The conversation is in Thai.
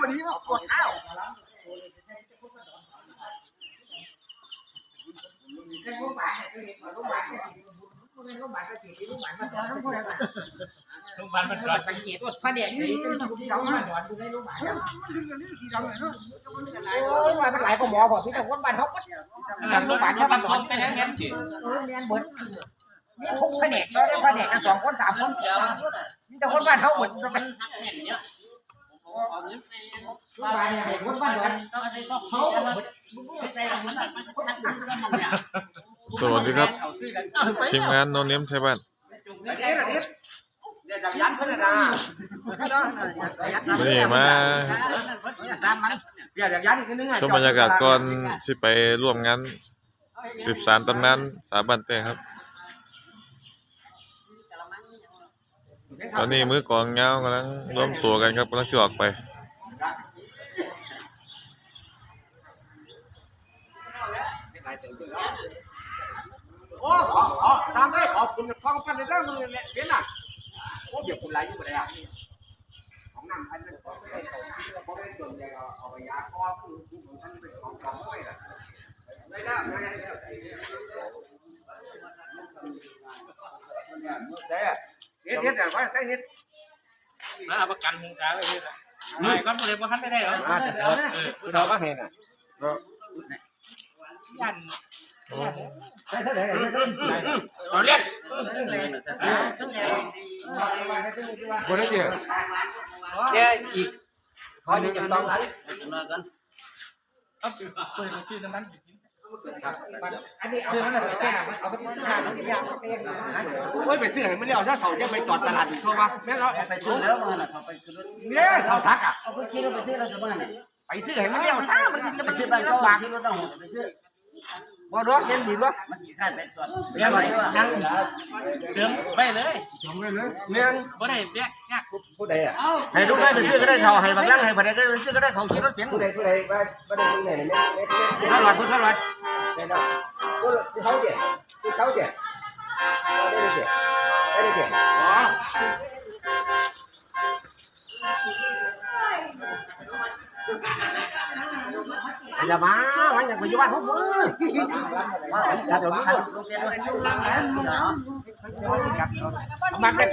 วันนี้มาปวดข้าวโรงพยาบาลมันก่อนสังเกตว่าพระเดชนี่เขามาหนอนดูในโรงพยาบาลโอ้ยมันหลายกว่าหมอบอกพี่แต่คนบ้านเขาก็ทำโรงพยาบาลเขาหนอนไปแล้วงั้นเออเรียนเบิดนี่ทุกแผนกเราได้แผนกกันสองคนสามคนสี่คนมีแต่คนบ้านเขาหมดไปคนบ้านเนี่ย สวัสดีครับทีมงานโนเนียมไทยบ้านเดี๋ยวเดี๋ยวเดี๋ยวจักรยานเพิ่นน่ะนะวันนี้มาเดี๋ยวจักรยานอีกนิดนึงอะชมบรรยากาศก่อนที่ไปร่วมงานสืบสารตำนานสาบันเต้ครับ ตอนนี้มือกองเงากำลังร่วมตัวกันครับกำลังจะออกไปโอ้ขอขอสามเอ้ขอบคุณท้องกันในเรื่องมือเนี่ยเห็นน่ะโอ้เดี๋ยวคุณไรอยู่บ่ได้อะของนั่งพันนึงของไม่ได้ของที่เราบ่ได้ส่วนใหญ่เอาเอาไปยาคอคือของท่านเป็นของของไม่ล่ะไม่ได้ไม่ได้เด็ด เด็ดเด็ดไว้ใส่นิดมาประกันหงสาเลยพี่ไม่ก็เลยว่าคันไม่ได้หรออ่าแต่เราเราก็เห็นอะยันใส่เท่าไหร่เราเรียกคนละเดียวเดี๋ยวอีกขออีกสองอันมากัน อันนี้เอามันไปแก้เอาไปทานที่ยาไปเองโอ้ยไปซื้อให้มันแล้วถ้าเขาจะไปจอดตลาดอีกเขาว่าแม่เขาไปซื้อแล้วมาน่ะเขาไปซื้อเนี่ยเขาทักอะเอาไปคิดเราไปซื้อเราจะมาเนี่ยไปซื้อให้มันแล้วถ้ามันจะไปไปซื้ซื้ออไปไปก็ก็บางซื้อรถต้องไปซื้อ บ่รถเห็นดีรถมันกี่ขั้นเป็นส่วนเรียบร้อยนั่งเดิมไปเลยเนี่ยบ่ได้แยกยากผู้ใดอะให้ลูกได้ไปซื้อก็ได้เท่าให้บางนั่งให้บ่ได้ก็ไปซื้อก็ได้เขาคิดรถเปลี่ยนผู้ใดผู้ใดว่าว่าได้ผู้ใดเนี่ยผู้สวัสดิ์ผู้สวัสดิ์ได้ได้ผู้เขาเจ็ดผู้เขาเจ็ดได้เจ็ดได้เจ็ดอ๋ออย่ามาวันอย่างปัจจุบั นพวกมึงว่าเดี๋ย